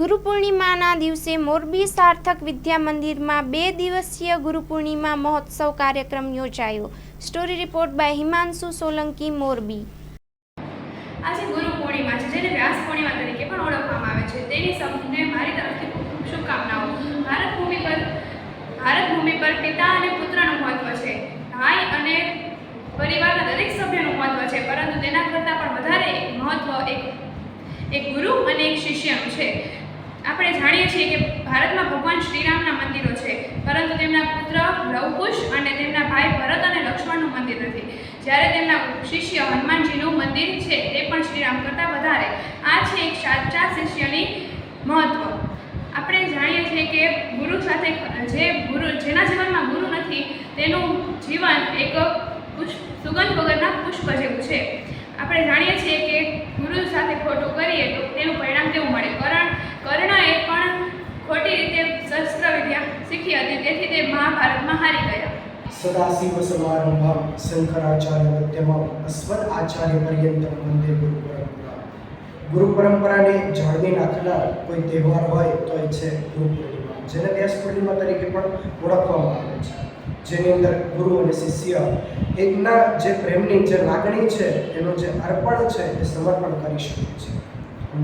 ગુરુ પૂર્ણિમાના દિવસે મોરબી સાર્થક વિદ્યા મંદિરમાં બે દિવસીય ગુરુ પૂર્ણિમા મહોત્સવ કાર્યક્રમ યોજાયો. Story report by Himanshu Solanki, Morbi. આજે ગુરુ પૂર્ણિમા છે, જેને વ્યાસ પૂર્ણિમા તરીકે પણ ઓળખવામાં આવે છે. તેની સૌને મારી તરફથી ખૂબ ખૂબ શુભકામનાઓ. ભારત ભૂમિ પર ભારત ભૂમિ પર પિતા અને પુત્રનું મહત્વ છે. ભાઈ અને પરિવારના દરેક સભ્યનું મહત્વ છે, પરંતુ તેના કરતાં પણ વધારે મહત્વ એક એક ગુરુ અને એક શિષ્યનું છે. આપણે જાણીએ છીએ કે ભારતમાં ભગવાન શ્રીરામના મંદિરો છે. પરંતુ તેમના પુત્ર લવકુશ અને તેમના ભાઈ ભરત અને લક્ષ્મણનું મંદિર નથી. જ્યારે તેમના શિષ્ય હનુમાનજીનું મંદિર છે, તે પણ શ્રીરામ કરતાં વધારે. આ છે એક સાચા શિષ્યની મહત્વ. આપણે જાણીએ છીએ કે ગુરુ સાથે જે ગુરુ, જેના જીવનમાં ગુરુ નથી, તેનું જીવન એક પુષ્પ, સુગંધ વગરના પુષ્પ જેવું છે. આપણે જાણીએ છીએ કે ગુરુ સાથે ખોટું કરીએ તો તેનું પરિણામ કેવું મળે? ખોટી રીતે શસ્ત્ર વિદ્યા શીખી હતી, તેથી તે મહાભારતમાં હારી ગયા. સદાશિવ સમારંભમ શંકરાચાર્ય મધ્યમમ અશ્વત આચાર્ય પર્યંતમ વંદે ગુરુ પરંપરા ગુરુ પરંપરાને જાળવી રાખનાર કોઈ તહેવાર હોય તો એ છે ગુરુ પૂર્ણિમા જેને વ્યાસ પૂર્ણિમા તરીકે પણ ઓળખવામાં આવે છે. જેની અંદર ગુરુ અને શિષ્ય એકના જે પ્રેમની જે લાગણી છે, એનું જે અર્પણ છે, એ સમર્પણ કરી શકે છે.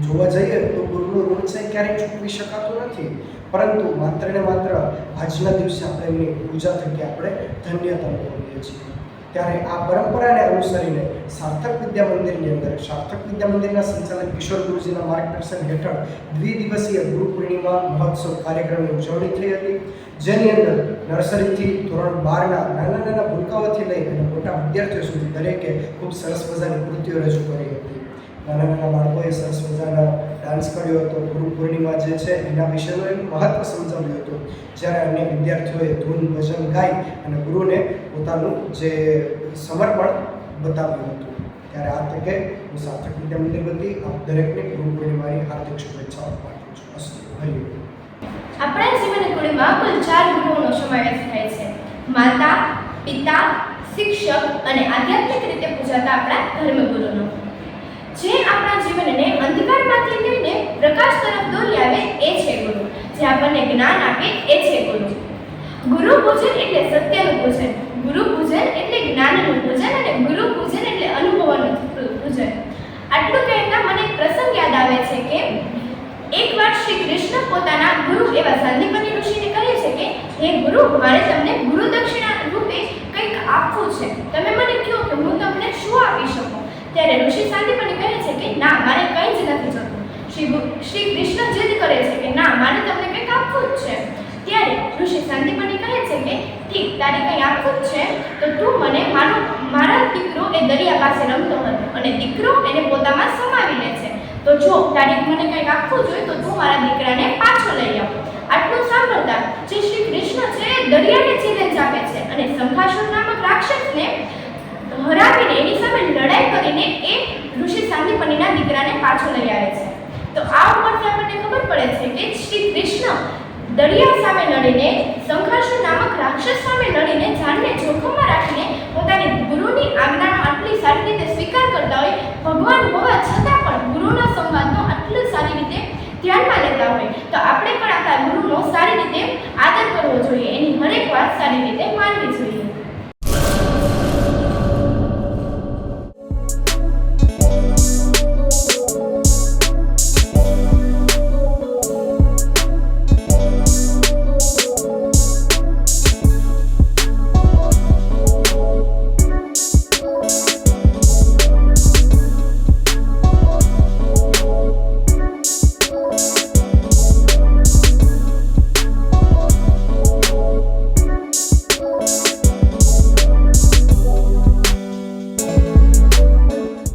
જોવા જઈએ તો ગુરુનું ઋણ છે ક્યારેય ચૂકવી શકાતો નથી. પરંતુ માત્ર ને માત્ર આજના દિવસે આપણે એમની પૂજા થકી આપણે ધન્યતા મેળવીએ છીએ. ત્યારે આ પરંપરાને અનુસરીને સાર્થક વિદ્યા મંદિરની અંદર, સાર્થક વિદ્યા મંદિરના સંચાલક કિશોર ગુરુજીના માર્ગદર્શન હેઠળ દ્વિદિવસીય ગુરુ પૂર્ણિમા મહોત્સવ કાર્યક્રમની ઉજવણી થઈ હતી. જેની અંદર નર્સરીથી ધોરણ બારના નાના નાના ભૂલકાઓથી લઈ અને મોટા વિદ્યાર્થીઓ સુધી દરેકે ખૂબ સરસ મજાની કૃતિઓ રજૂ કરી હતી. નાના નાના બાળકોએ સરસ મજાના ડાન્સ કર્યો હતો. ગુરુ પૂર્ણિમા જે છે એના વિશેનું એનું મહત્વ સમજાવ્યું હતું. જ્યારે અન્ય વિદ્યાર્થીઓએ ધૂન ભજન ગાઈ અને ગુરુને પોતાનું જે સમર્પણ બતાવ્યું હતું. ત્યારે આ તકે હું સાર્થક વિદ્યા મંદિર વતી આપ દરેકને ગુરુ પૂર્ણિમાની હાર્દિક શુભેચ્છાઓ પાઠવું છું. અસ્તુ હરિ આપણા જીવન કુળમાં કુલ ચાર ગુરુઓનો સમાવેશ થાય છે. માતા, પિતા, શિક્ષક અને આધ્યાત્મિક રીતે પૂજાતા આપણા ધર્મગુરુનો. જે આપણા જીવનને અંધકારમાંથી લઈને પ્રકાશ તરફ દોરી આવે એ છે ગુરુ. જે આપણને જ્ઞાન આપે એ છે ગુરુ. ગુરુ પૂજન એટલે સત્યનું પૂજન. ગુરુ પૂજન એટલે જ્ઞાનનું પૂજન અને ગુરુ પૂજન એટલે અનુભવનું પૂજન. આટલું કહેતા મને પ્રસંગ યાદ આવે છે કે એકવાર શ્રી કૃષ્ણ પોતાના ગુરુ એવા સાંદીપની ઋષિને કહે છે કે, હે ગુરુ, મારે તમને ગુરુ દક્ષિણા રૂપે કંઈક આપવું છે. તમે મને કહો કે હું તમને શું આપી શકું ત્યારે કહે છે કે ના, મારે કંઈ જ નથી જોતું શ્રી શ્રી કૃષ્ણ જીદ કરે છે કે ના, મારે તમને કંઈક આપવું જ છે. ત્યારે ઋષિ શાંતિપણી કહે છે કે, ઠીક, તારે કંઈ આપવું જ છે? તો તું મને મારો મારા દીકરો એ દરિયા પાસે રમતો હતો અને દીકરો એને પોતામાં સમાવી લે છે. તો જો તારે મને કંઈક આપવું જોઈએ તો તું મારા દીકરાને પાછો લઈ આવ. આટલું સાંભળતા જે એના દીકરાને પાછો લઈ આવે છે. તો આ ઉપરથી આપણને ખબર પડે છે કે શ્રી કૃષ્ણ દરિયા સામે લડીને શંખાસુર નામક રાક્ષસ સામે લડીને જાનને જોખમમાં રાખીને પોતાની ગુરુની આજ્ઞાનો આટલી સારી રીતે સ્વીકાર કરતા હોય, ભગવાન હોવા છતાં પણ ગુરુનો સંવાદનો આટલી સારી રીતે ધ્યાનમાં લેતા હોય, તો આપણે પણ આપણા ગુરુનો સારી રીતે આદર કરવો જોઈએ. એની હરેક વાત સારી રીતે માનવી